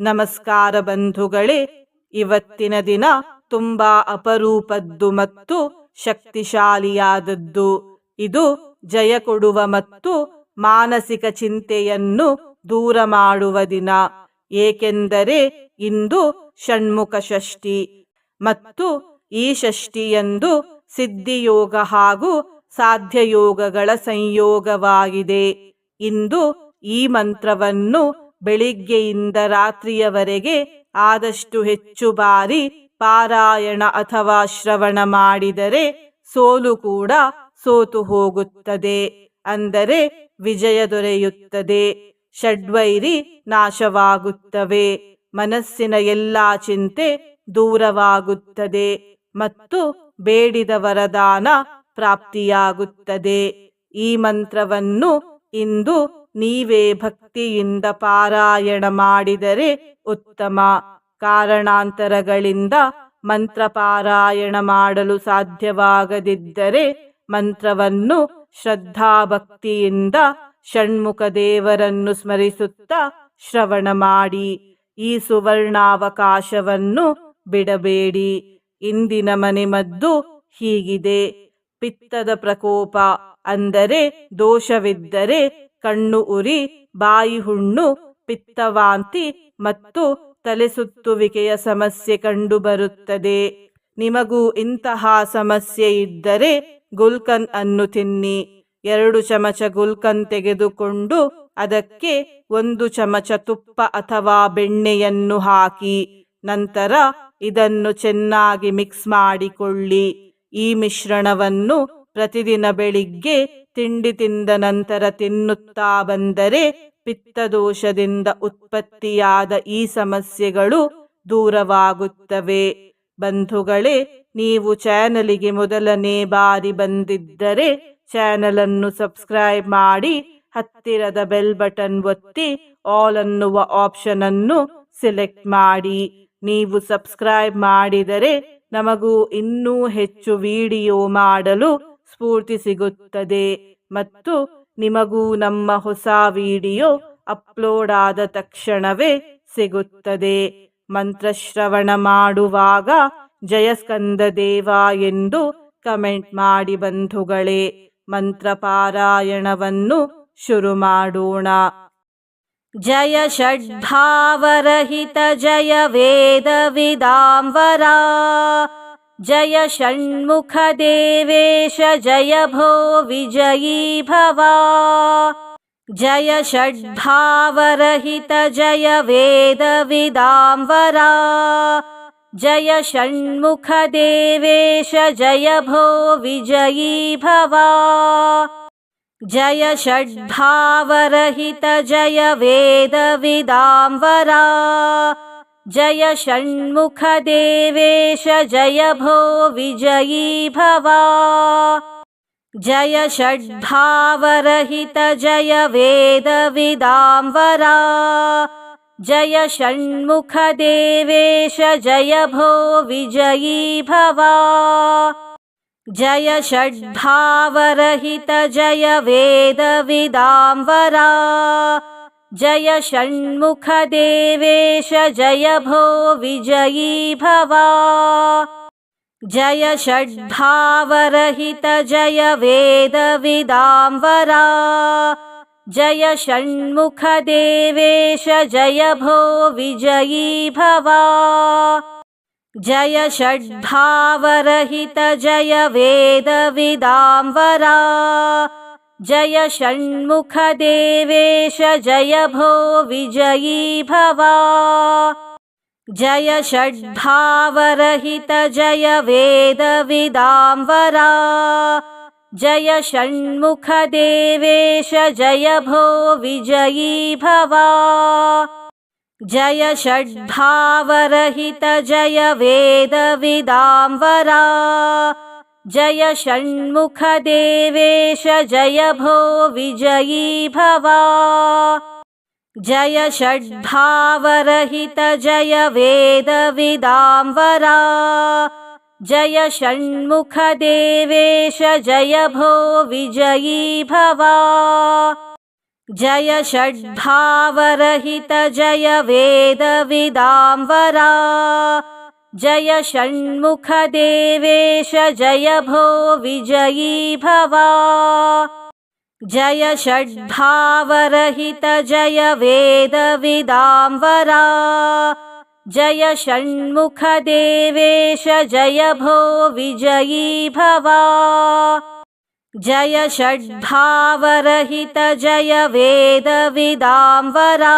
ನಮಸ್ಕಾರ ಬಂಧುಗಳೇ, ಇವತ್ತಿನ ದಿನ ತುಂಬಾ ಅಪರೂಪದ್ದು ಮತ್ತು ಶಕ್ತಿಶಾಲಿಯಾದದ್ದು. ಇದು ಜಯ ಕೊಡುವ ಮತ್ತು ಮಾನಸಿಕ ಚಿಂತೆಯನ್ನು ದೂರ ಮಾಡುವ ದಿನ. ಏಕೆಂದರೆ ಇಂದು ಷಣ್ಮುಖ ಷಷ್ಠಿ ಮತ್ತು ಈ ಷಷ್ಠಿಯಂದು ಸಿದ್ಧಿಯೋಗ ಹಾಗೂ ಸಾಧ್ಯಯೋಗಗಳ ಸಂಯೋಗವಾಗಿದೆ. ಇಂದು ಈ ಮಂತ್ರವನ್ನು ಬೆಳಿಗ್ಗೆಯಿಂದ ರಾತ್ರಿಯವರೆಗೆ ಆದಷ್ಟು ಹೆಚ್ಚು ಬಾರಿ ಪಾರಾಯಣ ಅಥವಾ ಶ್ರವಣ ಮಾಡಿದರೆ ಸೋಲು ಕೂಡ ಸೋತು ಹೋಗುತ್ತದೆ ಅಂದರೆ ವಿಜಯ ದೊರೆಯುತ್ತದೆ. ಷಡ್ವೈರಿ ನಾಶವಾಗುತ್ತವೆ. ಮನಸ್ಸಿನ ಎಲ್ಲಾ ಚಿಂತೆ ದೂರವಾಗುತ್ತದೆ ಮತ್ತು ಬೇಡಿದ ವರದಾನ ಪ್ರಾಪ್ತಿಯಾಗುತ್ತದೆ. ಈ ಮಂತ್ರವನ್ನು ಇಂದು ನೀವೇ ಭಕ್ತಿಯಿಂದ ಪಾರಾಯಣ ಮಾಡಿದರೆ ಉತ್ತಮ. ಕಾರಣಾಂತರಗಳಿಂದ ಮಂತ್ರ ಪಾರಾಯಣ ಮಾಡಲು ಸಾಧ್ಯವಾಗದಿದ್ದರೆ ಮಂತ್ರವನ್ನು ಶ್ರದ್ಧಾಭಕ್ತಿಯಿಂದ ಷಣ್ಮುಖ ದೇವರನ್ನು ಸ್ಮರಿಸುತ್ತಾ ಶ್ರವಣ ಮಾಡಿ. ಈ ಸುವರ್ಣಾವಕಾಶವನ್ನು ಬಿಡಬೇಡಿ. ಇಂದಿನ ಮನೆಮದ್ದು ಹೀಗಿದೆ. ಪಿತ್ತದ ಪ್ರಕೋಪ ಅಂದರೆ ದೋಷವಿದ್ದರೆ ಕಣ್ಣು ಉರಿ, ಬಾಯಿ ಹುಣ್ಣು, ಪಿತ್ತವಾಂತಿ ಮತ್ತು ತಲೆಸುತ್ತುವಿಕೆಯ ಸಮಸ್ಯೆ ಕಂಡುಬರುತ್ತದೆ ನಿಮಗೂ ಇಂತಹ ಸಮಸ್ಯೆ ಇದ್ದರೆ ಗುಲ್ಕನ್ ಅನ್ನು ತಿನ್ನಿ. ಎರಡು ಚಮಚ ಗುಲ್ಕನ್ ತೆಗೆದುಕೊಂಡು ಅದಕ್ಕೆ ಒಂದು ಚಮಚ ತುಪ್ಪ ಅಥವಾ ಬೆಣ್ಣೆಯನ್ನು ಹಾಕಿ. ನಂತರ ಇದನ್ನು ಚೆನ್ನಾಗಿ ಮಿಕ್ಸ್ ಮಾಡಿಕೊಳ್ಳಿ. ಈ ಮಿಶ್ರಣವನ್ನು ಪ್ರತಿದಿನ ಬೆಳಿಗ್ಗೆ ತಿಂಡಿ ತಿಂದ ನಂತರ ತಿನ್ನುತ್ತಾ ಬಂದರೆ ಪಿತ್ತದೋಷದಿಂದ ಉತ್ಪತ್ತಿಯಾದ ಈ ಸಮಸ್ಯೆಗಳು ದೂರವಾಗುತ್ತವೆ. ಬಂಧುಗಳೇ, ನೀವು ಚಾನಲಿಗೆ ಮೊದಲನೇ ಬಾರಿ ಬಂದಿದ್ದರೆ ಚಾನಲನ್ನು ಸಬ್ಸ್ಕ್ರೈಬ್ ಮಾಡಿ ಹತ್ತಿರದ ಬೆಲ್ ಬಟನ್ ಒತ್ತಿ ಆಲ್ ಅನ್ನುವ ಆಪ್ಷನ್ ಅನ್ನು ಸೆಲೆಕ್ಟ್ ಮಾಡಿ. ನೀವು ಸಬ್ಸ್ಕ್ರೈಬ್ ಮಾಡಿದರೆ ನಮಗೂ ಇನ್ನೂ ಹೆಚ್ಚು ವಿಡಿಯೋ ಮಾಡಲು ಸ್ಫೂರ್ತಿ ಸಿಗುತ್ತದೆ ಮತ್ತು ನಿಮಗೂ ನಮ್ಮ ಹೊಸ ವಿಡಿಯೋ ಅಪ್ಲೋಡ್ ಆದ ತಕ್ಷಣವೇ ಸಿಗುತ್ತದೆ. ಮಂತ್ರಶ್ರವಣ ಮಾಡುವಾಗ ಜಯಸ್ಕಂದ ದೇವ ಎಂದು ಕಮೆಂಟ್ ಮಾಡಿ ಬಂಧುಗಳೇ ಮಂತ್ರ ಪಾರಾಯಣವನ್ನು ಶುರು ಮಾಡೋಣ. जय षड्भावरहित जय वेदविदाम्बरा जय षण्मुखदेवेश जय भो विजयी भवा। जय षड्भावरहित जय वेदविदाम्बरा जय षण्मुखदेवेश जय भो विजयी भवा जय षड्भावरहित जय वेदविदाम्बरा जय षण्मुखदेवेश जय भो विजयी भवा। जय षड्भावरहित जय वेदविदाम्बरा जय षण्मुखदेवेश जय भो विजयी भवा जय षड्भावरहित जय वेदविदाम्बरा जय षण्मुखदेवेश जय भो विजयी भवा। जय षड्भावरहित जय वेदविदाम्बरा जय षण्मुखदेवेश जय भो विजयी भवा जय षड्भावरहित जय वेदविदाम्बरा जय षण्मुखदेवेश जय भो विजयी भवा। जय षड्भावरहित जय वेदविदाम्बरा जय षण्मुखदेवेश जय भो विजयी भवा जय षड्भावरहित जय वेदविदाम्बरा जय षण्मुखदेवेश जय भो विजयी भवा। जय षड्भावरहित जय वेदविदाम्बरा जय षण्मुखदेवेश जय भो विजयी भवा जय षड्भावरहित जय वेदविदाम्बरा जय षण्मुखदेवेश जय भो विजयी भवा। जय षड्भावरहित जय वेदविदाम्बरा जय षण्मुखदेवेश जय भो विजयी भवा जय षड्भावरहित जय वेदविदाम्बरा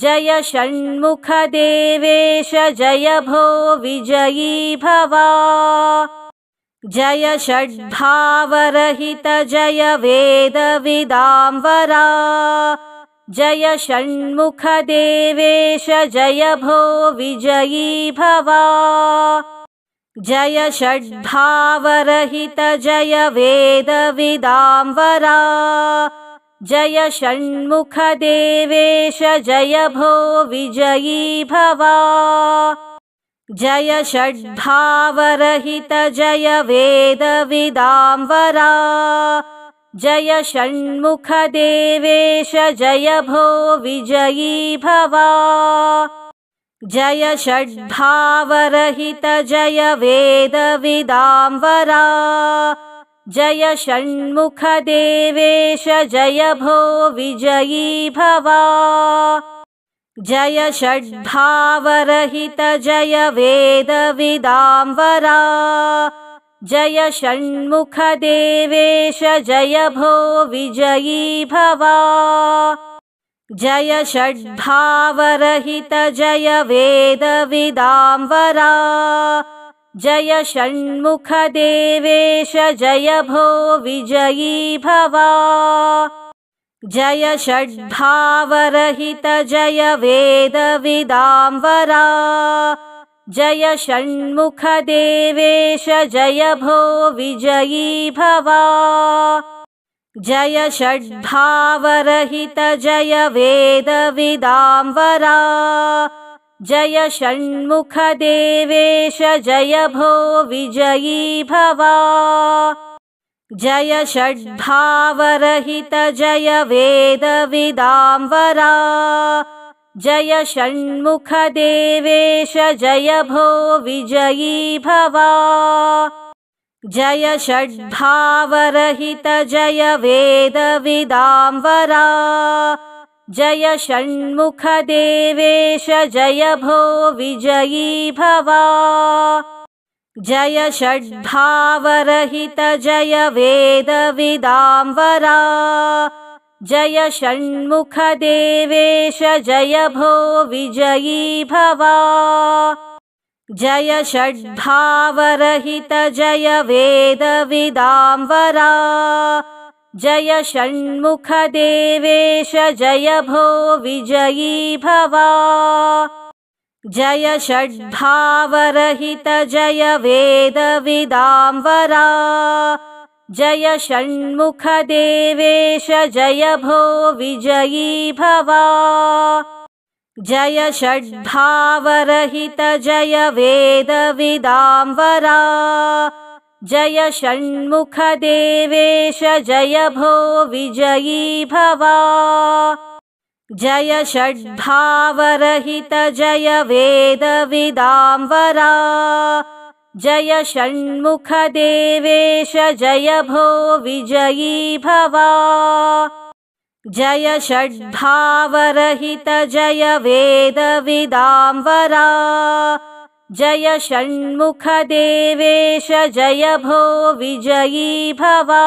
जय षण्मुखदेवेश जय भो विजयी भवा। जय षड्भावरहित जय वेदविदाम्बरा जय षण्मुखदेवेश जय भो विजयी भवा जय षड्भावरहित जय वेदविदाम्बरा जय षण्मुखदेवेश जय भो विजयी भवा। जय षड्भावरहित जय वेदविदाम्बरा जय षण्मुखदेवेश जय भो विजयी भवा जय षड्भावरहित जय वेदविदाम्बरा जय षण्मुखदेवेश जय भो विजयी भवा। जय षड्भावरहित जय वेदविदाम्बरा जय षण्मुखदेवेश जय भो विजयी भवा जय षड्भावरहित जय वेदविदाम्बरा जय षण्मुखदेवेश जय भो विजयी भवा। जय षड्भावरहित जय वेदविदाम्बरा जय षण्मुखदेवेश जय भो विजयी भवा जय षड्भावरहित जय वेदविदाम्बरा जय षण्मुखदेवेश जय भो विजयी भवा। जय षड्भावरहित जय वेदविदाम्बरा जय षण्मुखदेवेश जय भो विजयी भवा जय षड्भावरहित जय वेदविदाम्बरा जय षण्मुखदेवेश जय भो विजयी भवा। जय षड्भावरहित जय वेदविदाम्बरा जय षण्मुखदेवेश जय भो विजयी भवा जय षड्भावरहित जय वेदविदाम्बरा जय षण्मुखदेवेश जय भो विजयी भवा। जय षड्भावरहित जय वेदविदाम्बरा जय षण्मुखदेवेश जय भो विजयी भवा जय षड्भावरहित जय वेदविदाम्बरा जय षण्मुखदेवेश जय भो विजयी भवा। जय षड्भावरहित जय वेदविदाम्बरा जय षण्मुखदेवेश जय भो विजयी भवा जय षड्भावरहित जय वेदविदाम्बरा जय षण्मुखदेवेश जय भो विजयी भवा।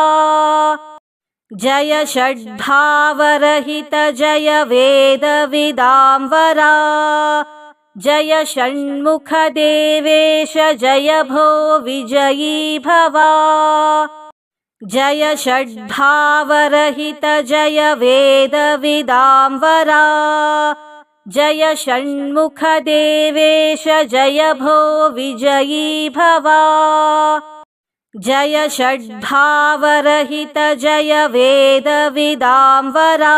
जय षड्भावरहित जय वेदविदाम्बरा जय षण्मुखदेवेश जय भो विजयी भवा जय षड्भावरहित जय वेदविदाम्बरा जय षण्मुखदेवेश जय भो विजयी भवा। जय षड्भावरहित जय वेदविदाम्बरा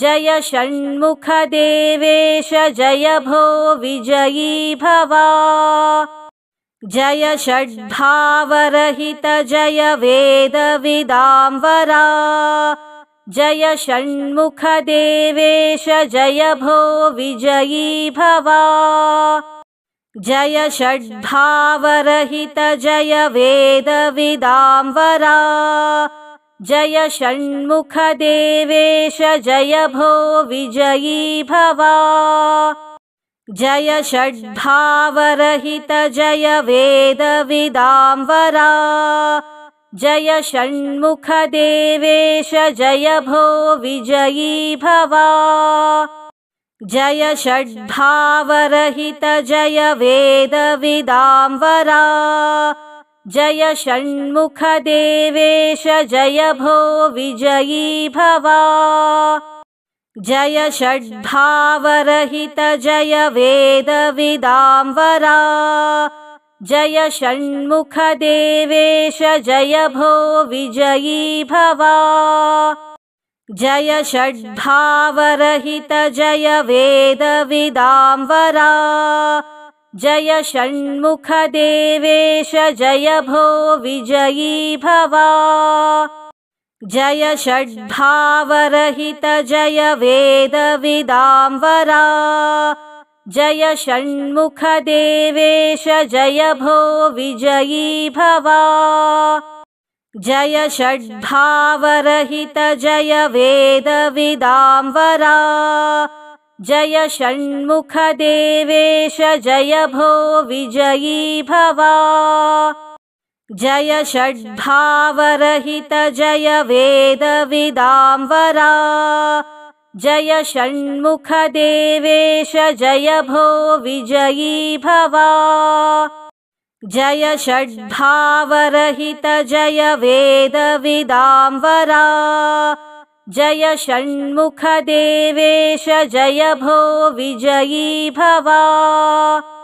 जय षण्मुखदेवेश जय भो विजयी भवा जय षड्भावरहित जय वेदविदाम्बरा जय षण्मुखदेवेश जय भो विजयी भवा। जय षड्भावरहित जय वेदविदाम्बरा जय षण्मुखदेवेश जय भो विजयी भवा जय षड्भावरहित जय वेदविदाम्बरा जय षण्मुखदेवेश जय भो विजयी भवा। जय षड्भावरहित जय वेदविदाम्बरा जय षण्मुखदेवेश जय भो विजयी भवा जय षड्भावरहित जय वेदविदाम्बरा जय षण्मुखदेवेश जय भो विजयी भवा। जय षड्भावरहित जय वेदविदाम्बरा जय षण्मुखदेवेश जय भो विजयी भवा जय षड्भावरहित जय वेदविदाम्बरा जय षण्मुखदेवेश जय भो विजयी भवा। जय षड्भावरहित जय वेदविदाम्बरा जय षण्मुखदेवेश जय भो विजयी भवा जय षड्भावरहित जय वेदविदाम्बरा जय षण्मुखदेवेश जय भो विजयी भवा। जय षड्भावरहित जय वेदविदाम्बरा जय षण्मुखदेवेश जय भो विजयी भवा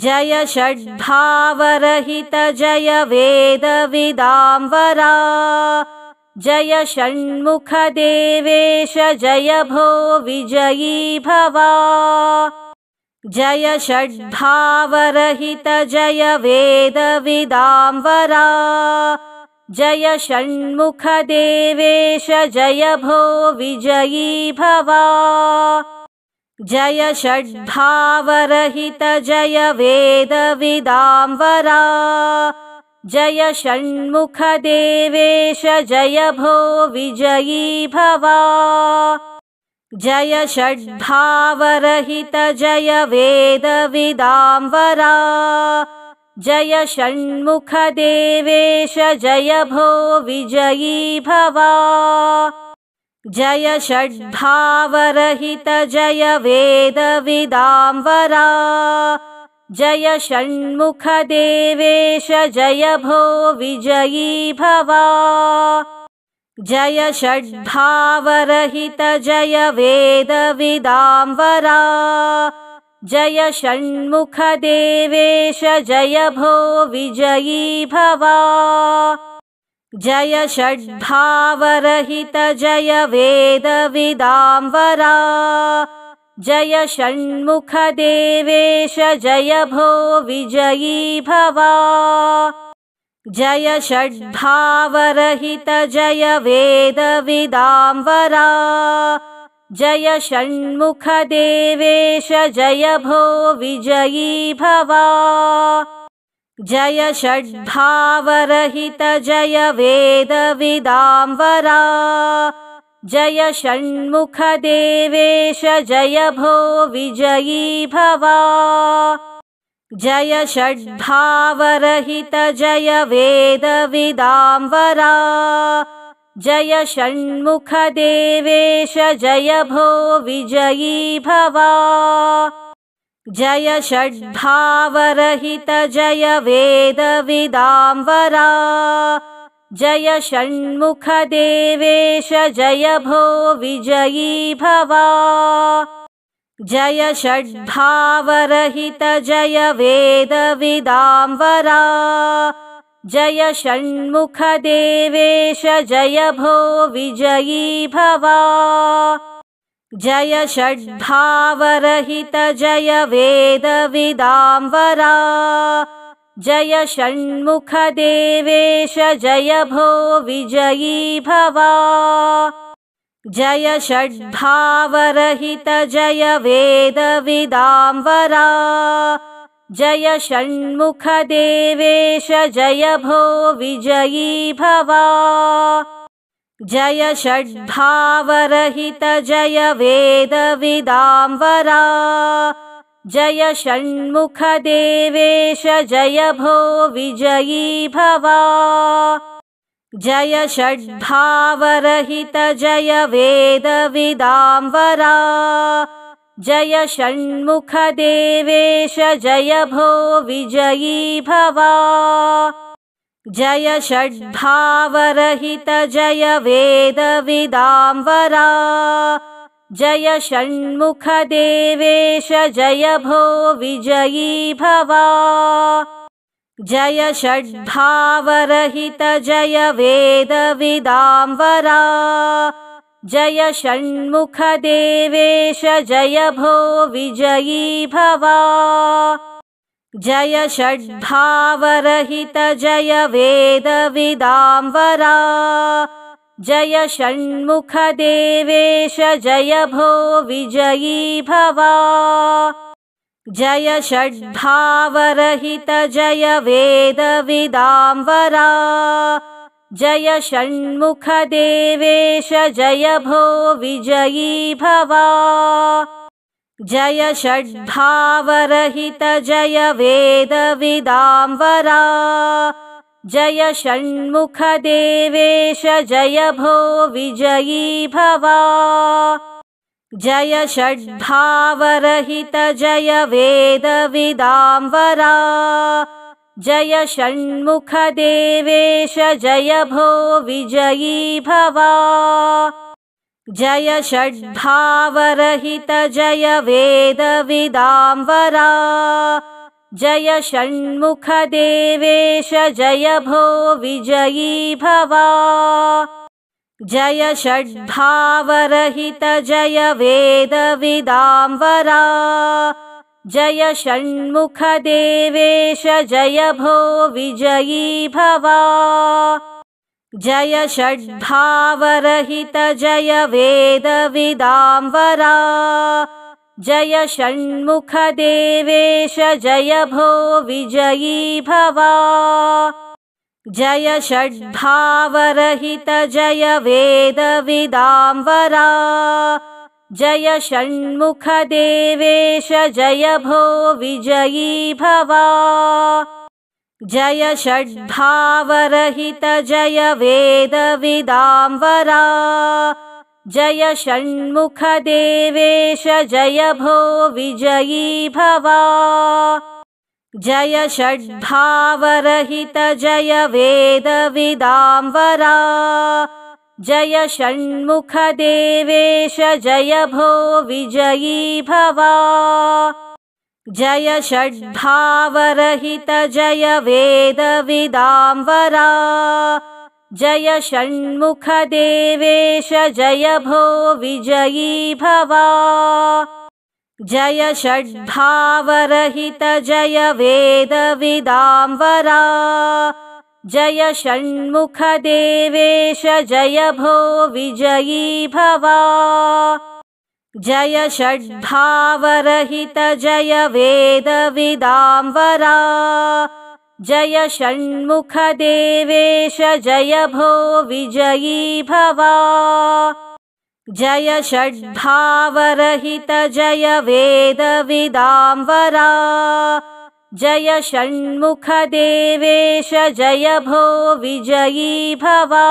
जय षड्भावरहित जय वेदविदाम्बरा जय षण्मुखदेवेश जय भो विजयी भवा। जय षड्भावरहित जय वेदविदाम्बरा जय षण्मुखदेवेश जय भो विजयी भवा जय षड्भावरहित जय वेदविदाम्बरा जय षण्मुखदेवेश जय भो विजयी भवा। जय षड्भावरहित जय वेदविदाम्बरा जय षण्मुखदेवेश जय भो विजयी भवा जय षड्भावरहित जय वेदविदाम्बरा जय षण्मुखदेवेश जय भो विजयी भवा। जय षड्भावरहित जय वेदविदाम्बरा जय षण्मुखदेवेश जय भो विजयी भवा जय षड्भावरहित जय वेदविदाम्बरा जय षण्मुखदेवेश जय भो विजयी भवा। जय षड्भावरहित जय वेदविदाम्बरा जय षण्मुखदेवेश जय भो विजयी भवा जय षड्भावरहित जय वेदविदाम्बरा जय षण्मुखदेवेश जय भो विजयी भवा। जय षड्भावरहित जय वेदविदाम्बरा जय षण्मुखदेवेश जय भो विजयी भवा जय षड्भावरहित जय वेदविदाम्बरा जय षण्मुखदेवेश जय भो विजयी भवा। जय षड्भावरहित जय वेदविदाम्बरा जय षण्मुखदेवेश जय भो विजयी भवा जय षड्भावरहित जय वेदविदाम्बरा जय षण्मुखदेवेश जय भो विजयी भवा। जय षड्भावरहित जय वेदविदाम्बरा जय षण्मुखदेवेश जय भो विजयी भवा जय षड्भावरहित जय वेदविदाम्बरा जय षण्मुखदेवेश जय भो विजयी भवा। जय षड्भावरहित जय वेदविदाम्बरा जय षण्मुखदेवेश जय भो विजयी भवा जय षड्भावरहित जय वेदविदाम्बरा जय षण्मुखदेवेश जय भो विजयी भवा। जय षड्भावरहित जय वेदविदाम्बरा जय षण्मुखदेवेश जय भो विजयी भवा जय षड्भावरहित जय वेदविदाम्बरा जय षण्मुखदेवेश जय भो विजयी भवा। जय षड्भावरहित जय वेदविदाम्बरा जय षण्मुखदेवेश जय भो विजयी भवा जय षड्भावरहित जय वेदविदाम्बरा जय षण्मुखदेवेश जय भो विजयी भवा। जय षड्भावरहित जय वेदविदाम्बरा जय षण्मुखदेवेश जय भो विजयी भवा जय षड्भावरहित जय वेदविदाम्बरा जय षण्मुखदेवेश जय भो विजयी भवा। जय षड्भावरहित जय वेदविदाम्बरा जय षण्मुखदेवेश जय भो विजयी भवा जय षड्भावरहित जय वेदविदाम्बरा जय षण्मुखदेवेश जय भो विजयी भवा। जय षड्भावरहित जय वेदविदाम्बरा जय षण्मुखदेवेश जय भो विजयी भवा जय षड्भावरहित जय वेदविदाम्बरा जय षण्मुखदेवेश जय भो विजयी भवा। जय षड्भावरहित जय वेदविदाम्बरा जय षण्मुखदेवेश जय भो विजयी भवा जय षड्भावरहित जय वेदविदाम्बरा जय षण्मुखदेवेश जय भो विजयी भवा। जय षड्भावरहित जय वेदविदाम्बरा जय षण्मुखदेवेश जय भो विजयी भवा जय षड्भावरहित जय वेदविदाम्बरा जय षण्मुखदेवेश जय भो विजयी भवा। जय षड्भावरहित जय वेदविदाम्बरा जय षण्मुखदेवेश जय भो विजयी भवा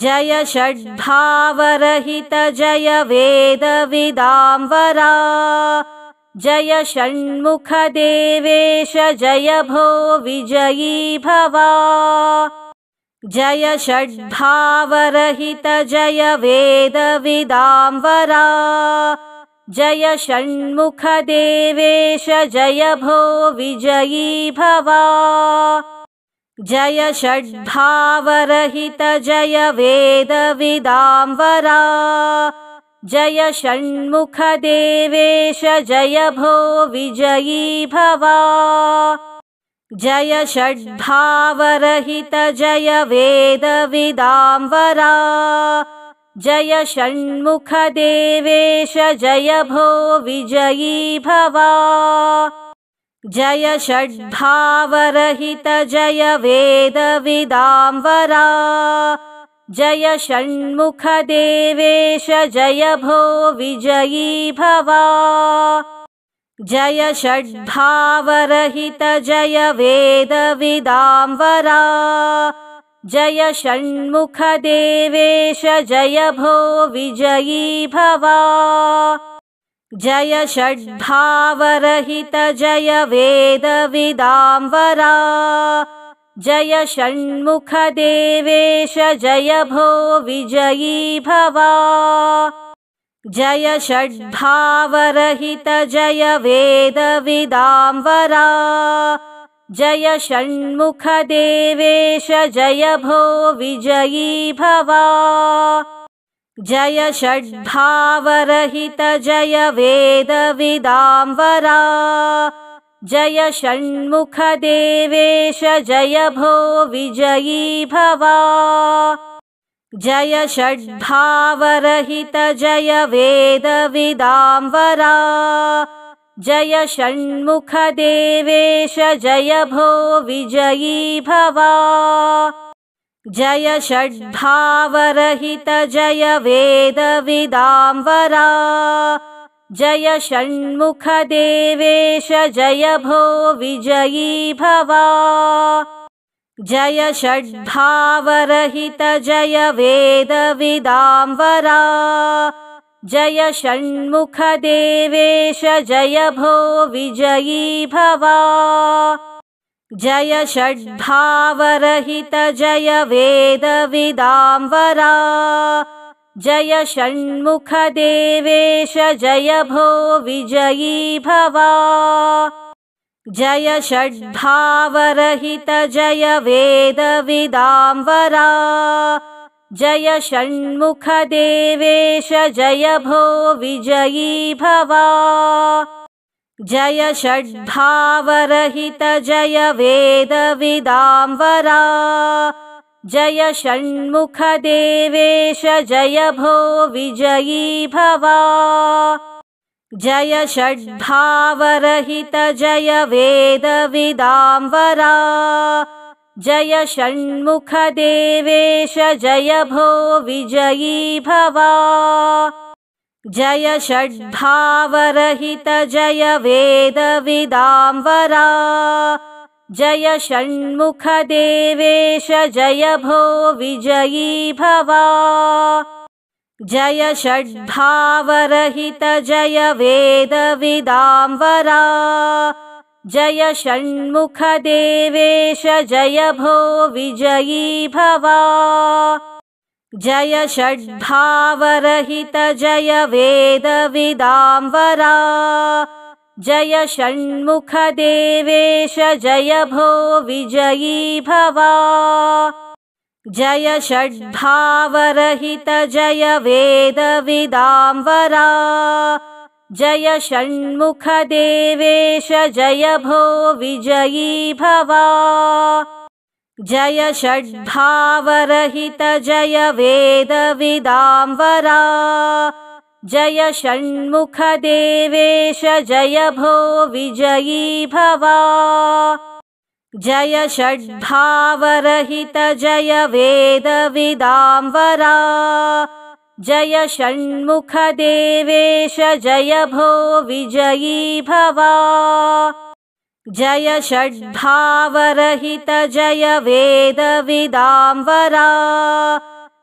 जय षड्भावरहित जय वेदविदाम्बरा जय षण्मुखदेवेश जय भो विजयी भवा। जय षड्भावरहित जय वेदविदाम्बरा जय षण्मुखदेवेश जय भो विजयी भवा जय षड्भावरहित जय वेदविदाम्बरा जय षण्मुखदेवेश जय भो विजयी भवा। जय षड्भावरहित जय वेदविदाम्बरा जय षण्मुखदेवेश जय भो विजयी भवा जय षड्भावरहित जय वेदविदाम्बरा जय षण्मुखदेवेश जय भो विजयी भवा। जय षड्भावरहित जय वेदविदाम्बरा जय षण्मुखदेवेश जय भो विजयी भवा जय षड्भावरहित जय वेदविदाम्बरा जय षण्मुखदेवेश जय भो विजयी भवा। जय षड्भावरहित जय वेदविदाम्बरा जय षण्मुखदेवेश जय भो विजयी भवा जय षड्भावरहित जय वेदविदाम्बरा जय षण्मुखदेवेश जय भो विजयी भवा। जय षड्भावरहित जय वेदविदाम्बरा जय षण्मुखदेवेश जय भो विजयी भवा जय षड्भावरहित जय वेदविदाम्बरा जय षण्मुखदेवेश जय भो विजयी भवा। जय षड्भावरहित जय वेदविदाम्बरा जय षण्मुखदेवेश जय भो विजयी भवा जय षड्भावरहित जय वेदविदाम्बरा जय षण्मुखदेवेश जय भो विजयी भवा। जय षड्भावरहित जय वेदविदाम्बरा जय षण्मुखदेवेश जय भो विजयी भवा जय षड्भावरहित जय वेदविदाम्बरा जय षण्मुखदेवेश जय भो विजयी भवा। जय षड्भावरहित जय वेदविदाम्बरा जय षण्मुखदेवेश जय भो विजयी भवा जय षड्भावरहित जय वेदविदाम्बरा जय षण्मुखदेवेश जय भो विजयी भवा। जय षड्भावरहित जय वेदविदाम्बरा जय षण्मुखदेवेश जय भो विजयी भवा जय षड्भावरहित जय वेदविदाम्बरा जय षण्मुखदेवेश जय भो विजयी भवा। जय षड्भावरहित जय वेदविदाम्बरा जय षण्मुखदेवेश जय भो विजयी भवा जय षड्भावरहित जय वेदविदाम्बरा जय षण्मुखदेवेश जय भो विजयी भवा। जय षड्भावरहित जय वेदविदाम्बरा जय षण्मुखदेवेश जय भो विजयी भवा जय षड्भावरहित जय वेदविदाम्बरा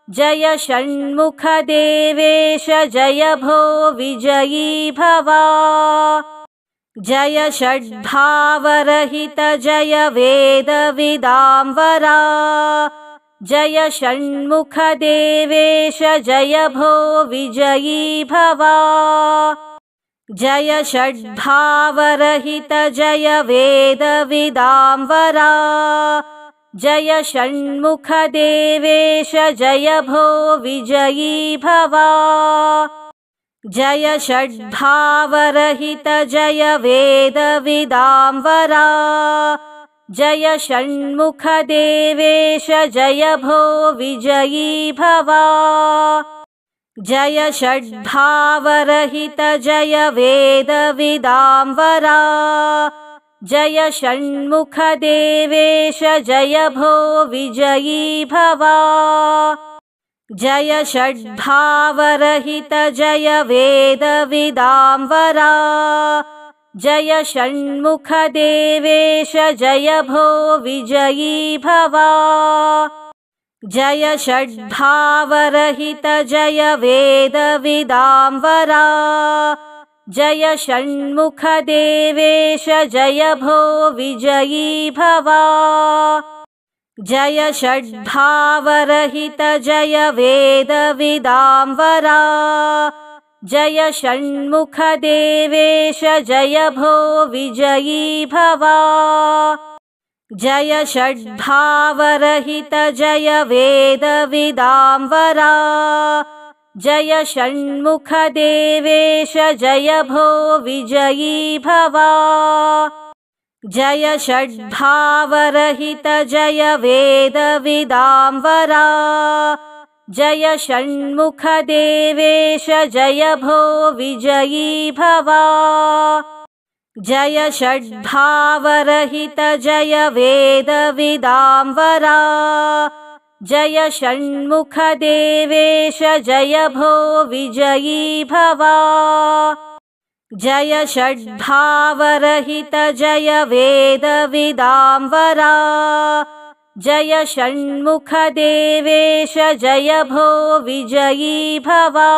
जय षण्मुखदेवेश जय भो विजयी भवा। जय षड्भावरहित जय वेदविदाम्बरा जय षण्मुखदेवेश जय भो विजयी भवा जय षड्भावरहित जय वेदविदाम्बरा जय षण्मुखदेवेश जय भो विजयी भवा। जय षड्भावरहित जय वेदविदाम्बरा जय षण्मुखदेवेश जय भो विजयी भवा जय षड्भावरहित जय वेदविदाम्बरा जय षण्मुखदेवेश जय भो विजयी भवा। जय षड्भावरहित जय वेदविदाम्बरा जय षण्मुखदेवेश जय भो विजयी भवा जय षड्भावरहित जय वेदविदाम्बरा जय षण्मुखदेवेश जय भो विजयी भवा। जय षड्भावरहित जय वेदविदाम्बरा जय षण्मुखदेवेश जय भो विजयी भवा जय षड्भावरहित जय वेदविदाम्बरा जय षण्मुखदेवेश जय भो विजयी भवा। जय षड्भावरहित जय वेदविदाम्बरा जय षण्मुखदेवेश जय भो विजयी भवा जय षड्भावरहित जय वेदविदाम्बरा जय षण्मुखदेवेश जय भो विजयी भवा। जय षड्भावरहित जय वेदविदाम्बरा जय षण्मुखदेवेश जय भो विजयी भवा